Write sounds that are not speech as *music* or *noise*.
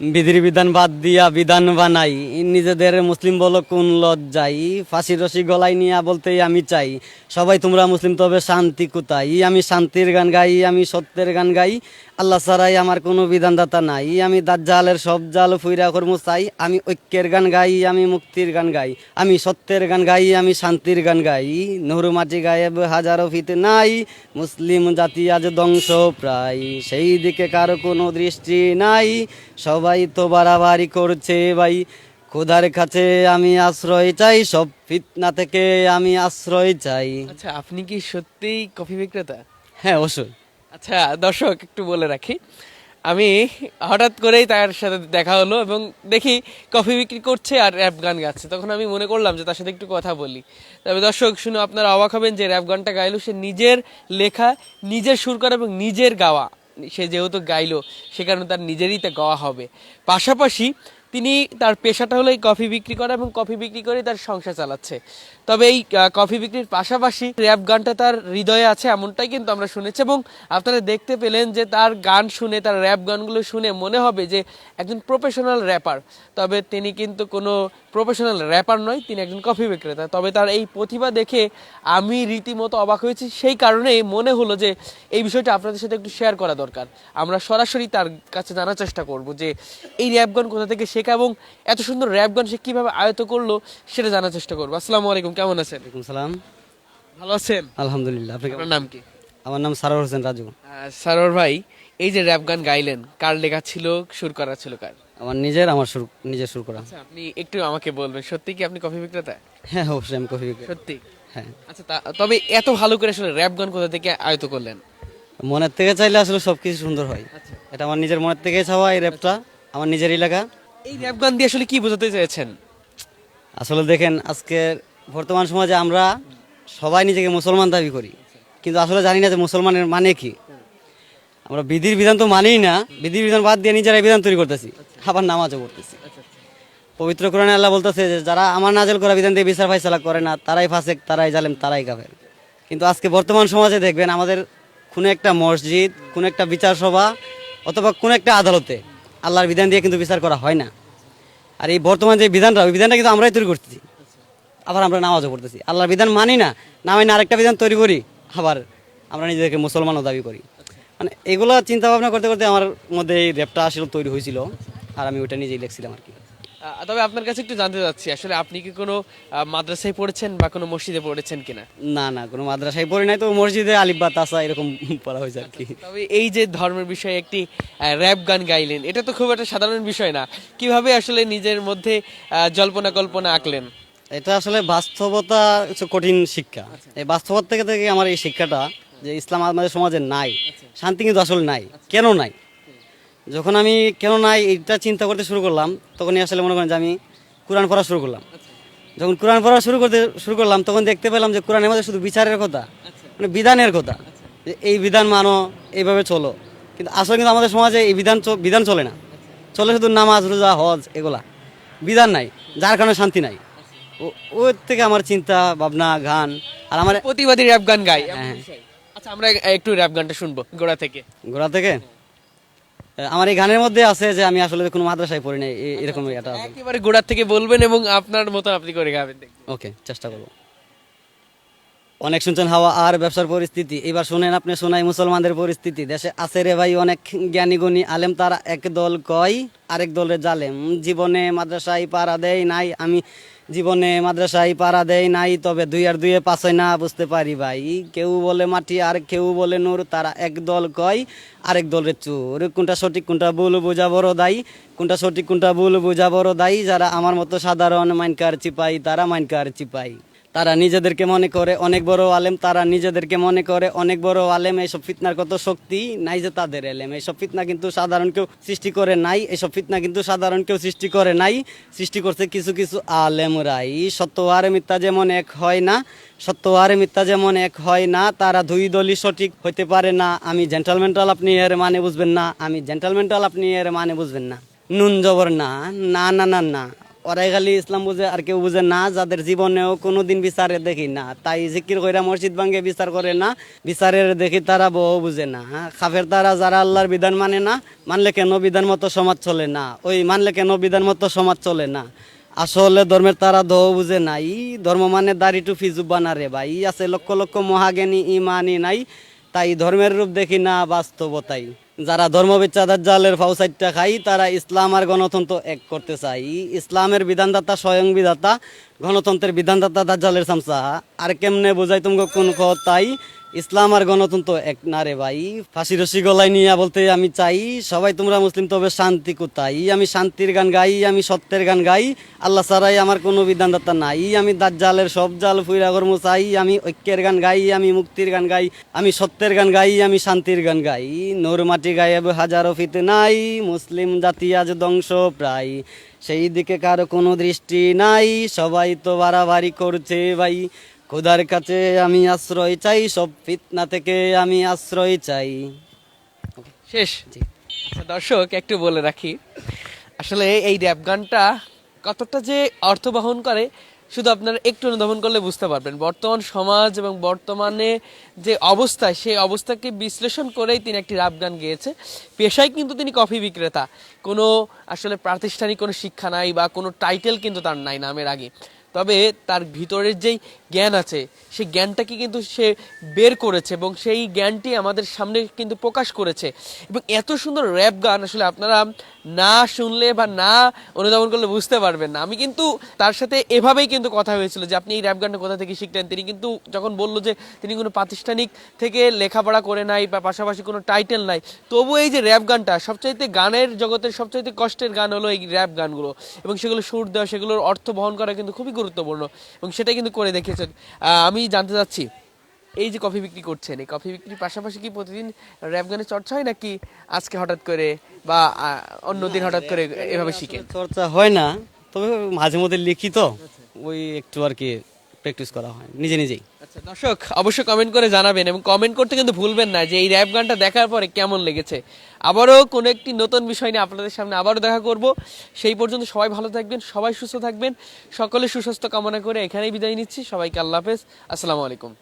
বিধির বিধান বাদ দিয়া বিধান বানাই। নিজেদের মুসলিম বলো কোন লজ্জাই ফাঁসি রসি গলায় নিয়া বলতেই আমি চাই। সবাই তোমরা মুসলিম, তবে শান্তি কোথায়? আমি শান্তির গান গাই, আমি সত্যের গান গাই। আল্লাহ ছাড়াই আমার কোনো বিধানদাতা নাই। আমি দাজ্জালের সব জাল ফুইরা কর্ম চাই। আমি ঐক্যের গান গাই, আমি মুক্তির গান গাই। আমি সত্যের গান গাই, আমি শান্তির গান গাই। নহরু মাটি গায়েব হাজারো ফিত নাই। মুসলিম জাতি আজ ধ্বংস প্রায়। সেই দিকে কারও কোনো দৃষ্টি নাই। সবাই তো বাড়াবাড়ি করছে ভাই। খোদার কাছে আমি আশ্রয় চাই সব ফিতনা থেকে আমি আশ্রয় চাই। আচ্ছা আপনি কি সত্যিই কফি বিক্রেতা? হ্যাঁ অবশ্যই। আচ্ছা দর্শক একটু বলে রাখি। আমি হঠাৎ করেই তার সাথে দেখা হলো এবং দেখি কফি বিক্রি করছে আর র্যাপ গান গাচ্ছে। তখন আমি মনে করলাম যে তার সাথে একটু কথা বলি। তবে দর্শক শুনে আপনারা অবাক হবেন যে র্যাপ গানটা গাইলো সে নিজের লেখা নিজের সুর করা এবং নিজের গাওয়া। সে যেহেতু গাইলো, সে কারণে তার নিজেরই তা গাওয়া হবে। পাশাপাশি তিনি তার পেশাটা হলো এই কফি বিক্রি করা এবং কফি বিক্রি করে তার সংসার চালাচ্ছে। তবে এই কফি বিক্রির পাশাপাশি র্যাপ গানটা তার হৃদয়ে আছে এমনটাই কিন্তু আমরা শুনেছি এবং আপনারা দেখতে পেলেন যে তার গান শুনে, তার র্যাপ গানগুলো শুনে মনে হবে যে একজন প্রফেশনাল র্যাপার তবে তিনি কিন্তু কোনো প্রফেশনাল র্যাপার নয়, তিনি একজন কফি বিক্রেতা। তবে তার এই প্রতিভা দেখে আমি রীতিমতো অবাক হয়েছি। সেই কারণে মনে হলো যে এই বিষয়টা আপনাদের সাথে একটু শেয়ার করা দরকার। আমরা সরাসরি তার কাছে জানার চেষ্টা করব যে এই র্যাপ গান কোথা থেকে শেখা এবং এত সুন্দর র্যাপ গান সে কীভাবে আয়ত্ত করল সেটা জানার চেষ্টা করব। আসসালামু আলাইকুম কেমন আছেন? ওয়ালাইকুম সালাম। ভালো আছেন? আলহামদুলিল্লাহ আপনি আপনার নাম কি? আমার নাম সারোয়ার হোসেন রাজু। সারোয়ার ভাই এই যে র্যাপ গান গাইলেন কার লেখা ছিল সুর করা ছিল কার? আমার নিজের আমার সুর নিজের সুর করা। আচ্ছা আপনি একটু আমাকে বলবেন সত্যি কি আপনি কফি বিক্রেতা? হ্যাঁ অবশ্যই আমি কফি বিক্রি- সত্যি? হ্যাঁ। আচ্ছা তবে এত ভালো করে আসলে র্যাপ গান কোথা থেকে আয়ত্ত করলেন? মনের থেকে চাইলে আসলে সবকিছু সুন্দর হয়। আচ্ছা। এটা আমার নিজের মনের থেকে ছাওয়া এই র্যাপটা আমার নিজের এলাকা। এই র্যাপ গান দিয়ে আসলে কি বোঝাতে চেয়েছেন? আসলে দেখেন আজকে বর্তমান সমাজে আমরা সবাই নিজেকে মুসলমান দাবি করি। কিন্তু আসলে জানি না যে মুসলমানের মানে কি। আমরা বিধির বিধান তো মানেই না। বিধির বিধান বাদ দিয়ে নিজেরাই বিধান তৈরি করতেছি। আবার নামাজও করতেছি পবিত্র কোরআনে আল্লাহ বলতেছে যে, যারা আমার নাজেল করা বিধান দিয়ে বিচার ফাইসালা করে না, তারাই ফাসেক, তারাই জালেম, তারাই কাফের। কিন্তু আজকে বর্তমান সমাজে দেখবেন আমাদের কোনো একটা মসজিদ, কোনো একটা বিচার সভা অথবা কোনো একটা আদালতে আল্লাহর বিধান দিয়ে কিন্তু বিচার করা হয় না। আর এই বর্তমান যে বিধানটা, ওই বিধানটা কিন্তু আমরাই তৈরি করতেছি। আবার আমরা নামাজও পড়তেছি। আল্লাহর বিধান মানি না না মানি না আরেকটা বিধান তৈরি করি আবার আমরা নিজেদেরকে মুসলমানও দাবি করি। মানে এগুলো চিন্তা ভাবনা করতে করতে আমার মধ্যে এই র্যাপটা আসলে তৈরি হয়েছিল আর আমি ওটা নিজেই লিখছিলাম আর কি। তবে আপনার কাছে একটু জানতে চাচ্ছি আসলে আপনি কি কোনো মাদ্রাসায় পড়েছেন বা কোনো মসজিদে পড়েছেন কিনা? না না কোনো মাদ্রাসায় পড়ি নাই তো মসজিদে আলিব্বা তাসা এরকম *laughs* পড়া হয়েছে আর কি। তবে এই যে ধর্মের বিষয়ে একটি র্যাপ গান গাইলেন এটা তো খুব একটা সাধারণ বিষয় না। কীভাবে আসলে নিজের মধ্যে জল্পনা কল্পনা আঁকলেন? এটা আসলে বাস্তবতা কঠিন শিক্ষা। এই বাস্তবতা থেকে থেকে আমার এই শিক্ষাটা যে ইসলাম আমাদের সমাজে নাই শান্তি কিন্তু আসলে নাই। কেন নাই? যখন আমি কেন নাই এটা চিন্তা করতে শুরু করলাম তখনই আসলে মনে করেন যে আমি কোরআন পড়া শুরু করলাম। যখন কোরআন পড়া শুরু করতে শুরু করলাম তখন দেখতে পেলাম যে কোরআনের মধ্যে শুধু বিচারের কথা মানে বিধানের কথা যে এই বিধান মানো এইভাবে চলো। কিন্তু আসলে কিন্তু আমাদের সমাজে এই বিধান বিধান চলে না। চলে শুধু নামাজ রোজা হজ এগুলা। বিধান নাই যার কারণে শান্তি নাই। ওর থেকে আমার চিন্তা ভাবনা গান আর আমার প্রতিবাদী র্যাপ গান গাই। হ্যাঁ। বিষয়। আচ্ছা আমরা একটু র্যাপ গানটা শুনব গোড়া থেকে। গোড়া থেকে? আমার এই গানের মধ্যে আছে যে আমি আসলে কোনো মাদ্রাসায় পড়ি নাই এরকম এটা একেবারে গোড়া থেকে বলবেন এবং আপনার মতো আপনি করে গাবেন ওকে চেষ্টা করব। অনেক শুনছেন হাওয়া আর ব্যবসার পরিস্থিতি। এবার শুনেন আপনি শোনাই মুসলমানদের পরিস্থিতি। দেশে আছে রে ভাই অনেক জ্ঞানী গুণী আলেম, তারা এক দল কয়, আরেক দলের জালেম। জীবনে মাদ্রাসায় পাড়া দেয় নাই, আমি জীবনে মাদ্রাসায় পাড়া দেয় নাই, তবে দুই আর দুইয়ে পাঁচ না, বুঝতে পারি ভাই। কেউ বলে মাটি আর কেউ বলে নূর, তারা এক দল কয়, আরেক দলের চোর। কোনটা সঠিক, কোনটা ভুল বোঝা বড় দায়ী? কোনটা সঠিক, কোনটা ভুল বোঝা বড় দায়ী? যারা আমার মতো সাধারণ মাইনকার চিপাই, তারা মাইনকার চিপাই। তারা নিজেদেরকে মনে করে অনেক বড় আলেম, তারা নিজেদেরকে মনে করে অনেক বড় আলেম। এইসব ফিতনার কত শক্তি? নাই যে তাদের এলেম এইসব ফিতনা কিন্তু সাধারণ কেউ সৃষ্টি করে নাই। এইসব ফিতনা কিন্তু সাধারণ কেউ সৃষ্টি করে নাই। সৃষ্টি করছে কিছু কিছু আলেমরাই। সত্য আর মিথ্যা যেমন এক হয় না সত্য আর মিথ্যা যেমন এক হয় না, তারা দুই দলই সঠিক হইতে পারে না। আমি জেন্টালমেন্টাল আপনি এর মানে বুঝবেন না, আমি জেন্টালমেন্টাল আপনি এর মানে বুঝবেন না। নুন জবর না না না না না। ওরাই খালি ইসলাম বুঝে আর কেউ বুঝে না, যাদের জীবনেও কোনোদিন বিচারে দেখি না। তাই জিকির কইরা মসজিদ ভাঙ্গে বিচার করে না, বিচারের দেখি তারা বউ বুঝে না হ্যাঁ? খাফের তারা যারা আল্লাহর বিধান মানে না, মানলে কেন বিধান মতো সমাজ চলে না? ওই মানলে কেন বিধান মতো সমাজ চলে না? আসলে ধর্মের তারা দহ বুঝে নাই ধর্ম মানে দাড়ি টুফি জুব্বানা রে ভাই আছে লক্ষ লক্ষ মহাজ্ঞানী ইমানি নাই। তাই ধর্মের রূপ দেখি না বাস্তবতাই। যারা ধর্মবিচ্ছাদার জালের ফাউসাইটটা খাই, তারা ইসলাম আর গণতন্ত্র এক করতে চাই। ইসলামের বিধানদাতা স্বয়ং বিধাতা, গণতন্ত্রের বিধানদাতা দাজ্জালের সামসা। আর কেমনে বোঝাই তুমি কোন তাই? ইসলাম আর গণতন্ত্র এক না রে ভাই। ফাঁসি রসি গলায় নিয়ে বলতে আমি চাই, সবাই তোমরা মুসলিম, তবে শান্তি কোথায়? আমি শান্তির গান গাই আমি সত্যের গান গাই, আল্লাহ সারাই আমার কোনো বিধানদাতা নাই। আমি দাজ্জালের সব জাল ফুইরা কর্ম চাই আমি ঐক্যের গান গাই আমি মুক্তির গান গাই, আমি সত্যের গান গাই আমি শান্তির গান গাই। নোর মাটি গায়েব হাজারো ফিত নাই মুসলিম জাতি আজ ধ্বংস প্রায়। সেই দিকে কারও কোনো দৃষ্টি নাই, সবাই তো বাড়াবাড়ি করছে ভাই। খোদার কাছে আমি আশ্রয় চাই সব ফিতনা থেকে আমি আশ্রয় চাই। শেষ। আচ্ছা দর্শক একটু বলে রাখি আসলে এই র্যাপ গানটা কতটা যে অর্থ বহন করে শুধু আপনারা একটু অনুধাবন করলে বুঝতে পারবেন। বর্তমান সমাজ এবং বর্তমানে যে অবস্থা সেই অবস্থাকে বিশ্লেষণ করেই তিনি একটি রাপ গান গেয়েছে। পেশায় কিন্তু তিনি কফি বিক্রেতা। কোনো আসলে প্রাতিষ্ঠানিক কোনো শিক্ষা নাই বা কোনো টাইটেল কিন্তু তার নাই নামের আগে। তবে তার ভিতরের যেই জ্ঞান আছে, সেই জ্ঞানটাকে কিন্তু সে বের করেছে এবং সেই জ্ঞানটি আমাদের সামনে কিন্তু প্রকাশ করেছে। এবং এত সুন্দর র্যাপ গান আসলে আপনারা না শুনলে বা না অনুধাবন করলে বুঝতে পারবেন না। আমি কিন্তু তার সাথে এভাবেই কিন্তু কথা হয়েছিল যে আপনি এই র্যাপ গানটা কোথা থেকে শিখলেন? তিনি কিন্তু যখন বলল যে তিনি কোনো প্রাতিষ্ঠানিক থেকে লেখাপড়া করে নাই বা পাশাপাশি কোনো টাইটেল নাই তবু এই যে র্যাপ গানটা সবচাইতে গানের জগতের সবচাইতে কষ্টের গান হলো এই র্যাপ গানগুলো। এবং সেগুলো সুর দেওয়া, সেগুলোর অর্থ বহন করা কিন্তু খুবই গুরুত্বপূর্ণ এবং সেটা কিন্তু করে দেখিয়েছেন আমি জানতে চাচ্ছি এই যে কফি বিক্রি করছেন এই কফি বিক্রির পাশাপাশি কি প্রতিদিন র্যাপ গানের চর্চা হয় নাকি আজকে হঠাৎ করে বা অন্যদিন হঠাৎ করে এভাবে শিখে চর্চা হয় না তবে মাঝে মধ্যে লিখি তো ওই একটু আর কি প্র্যাকটিস করা হয়, নিজে নিজেই। আচ্ছা দর্শক, অবশ্যই কমেন্ট করে জানাবেন এবং কমেন্ট করতে কিন্তু ভুলবেন না যে এই র্যাপ গানটা দেখার পরে কেমন লেগেছে। আবারও কোনো একটি নতুন বিষয় নিয়ে আপনাদের সামনে আবারও দেখা করব। সেই পর্যন্ত সবাই ভালো থাকবেন, সবাই সুস্থ থাকবেন। সকলে সুস্বাস্থ্য কামনা করে এখানেই বিদায় নিচ্ছি। সবাইকে আল্লাহ হাফেজ। আসসালামু আলাইকুম।